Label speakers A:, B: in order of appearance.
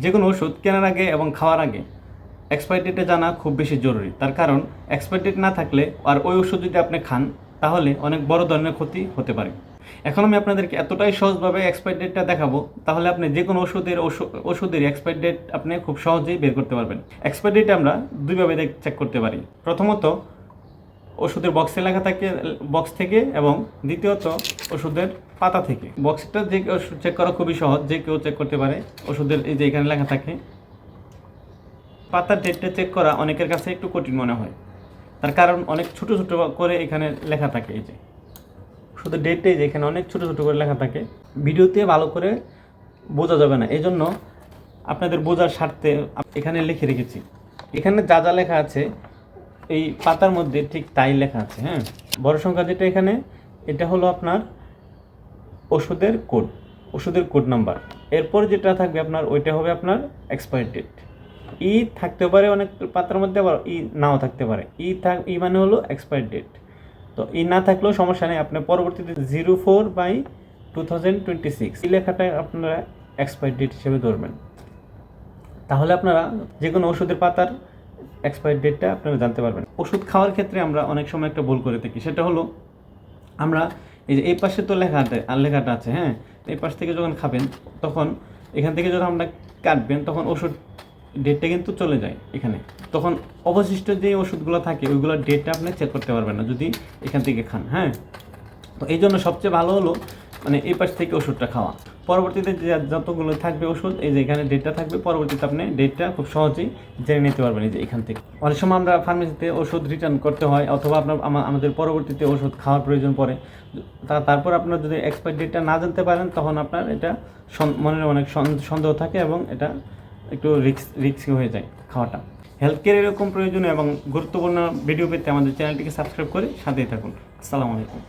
A: যে কোনো ওষুধ কেনার আগে এবং খাওয়ার আগে এক্সপায়ার ডেটে জানা খুব বেশি জরুরি। তার কারণ এক্সপায়ার ডেট না থাকলে আর ওই ওষুধ যদি আপনি খান, তাহলে অনেক বড় ধরনের ক্ষতি হতে পারে। এখন আমি আপনাদেরকে এতটাই সহজভাবে এক্সপায়ার ডেটটা দেখাবো, তাহলে আপনি যে কোনো ওষুধের ওষু- ওষুধের এক্সপায়ার ডেট আপনি খুব সহজেই বের করতে পারবেন। এক্সপায়ার ডেট আমরা দুইভাবে চেক করতে পারি। প্রথমত ওষুধের বক্সে লেখা থাকে বক্স থেকে এবং দ্বিতীয়ত ওষুধের পাতা থেকে। বক্সটা যে চেক করা খুবই সহজ, যে কেউ চেক করতে পারে। ওষুধের এই যে এখানে লেখা থাকে, পাতার ডেটটা চেক করা অনেকের কাছে একটু কঠিন মনে হয়। তার কারণ অনেক ছোট ছোট করে এখানে লেখা থাকে এই যে। শুধু ডেটটাই যে এখানে অনেক ছোট ছোট করে লেখা থাকে। ভিডিওতে ভালো করে বোঝা যাবে না। এই জন্য আপনাদের বোঝার স্বার্থে এখানে লিখে রেখেছি। এখানে যা যা লেখা আছে এই পাতার মধ্যে ঠিক তাই লেখা আছে হ্যাঁ? বড় সংখ্যা যেটা এখানে, এটা হলো আপনার ওষুধের কোড ওষুধের কোড নাম্বার। এরপর যেটা থাকবে আপনার, ওইটা হবে আপনার এক্সপায়ার ডেট ই থাকতে পারে অনেক পাতার মধ্যে, আবার ই নাও থাকতে পারে। ই থাক, ই মানে হলো এক্সপায়ার ডেট তো ই না থাকলেও সমস্যা নেই, আপনি পরবর্তীতে zero four by two thousand twenty six এই লেখাটা আপনারা এক্সপায়ার ডেট হিসেবে ধরবেন। তাহলে আপনারা যে কোনো ওষুধের পাতার এক্সপায়ার ডেটটা আপনারা জানতে পারবেন। ওষুধ খাওয়ার ক্ষেত্রে আমরা অনেক সময় একটা ভুল করে থাকি। সেটা হলো, আমরা এই যে এই পাশে তো লেখা আর লেখাটা আছে হ্যাঁ? এই পাশ থেকে যখন খাবেন, তখন এখান থেকে যখন আমরা কাটবেন, তখন ওষুধ ডেটটা কিন্তু চলে যায় এখানে। তখন অবশিষ্ট যে ওষুধগুলো থাকে, ওইগুলোর ডেটটা আপনি চেক করতে পারবেন না যদি এখান থেকে খান হ্যাঁ? তো এই জন্য সবচেয়ে ভালো হলো মানে এই পাশ থেকে ওষুধটা খাওয়া। পরবর্তীতে যে যতগুলো থাকবে ওষুধ, এই যে এখানে ডেটটা থাকবে, পরবর্তীতে আপনি ডেটটা খুব সহজেই জেনে নিতে পারবেন এই যে এখান থেকে। অনেক সময় আমরা ফার্মেসিতে ওষুধ রিটার্ন করতে হয়, অথবা আপনার আমাদের পরবর্তীতে ওষুধ খাওয়ার প্রয়োজন পড়ে। তারপর আপনার যদি এক্সপায়ার ডেটটা না জানতে পারেন, তখন আপনার এটা মনের অনেক সন্দেহ থাকে এবং এটা একটু রিক্স রিক্সি হয়ে যায় খাওয়াটা। হেলথ কেয়ার এরকম প্রয়োজনীয় এবং গুরুত্বপূর্ণ ভিডিও পেতে আমাদের চ্যানেলটিকে সাবস্ক্রাইব করে সাথেই থাকুন। আসসালামু আলাইকুম।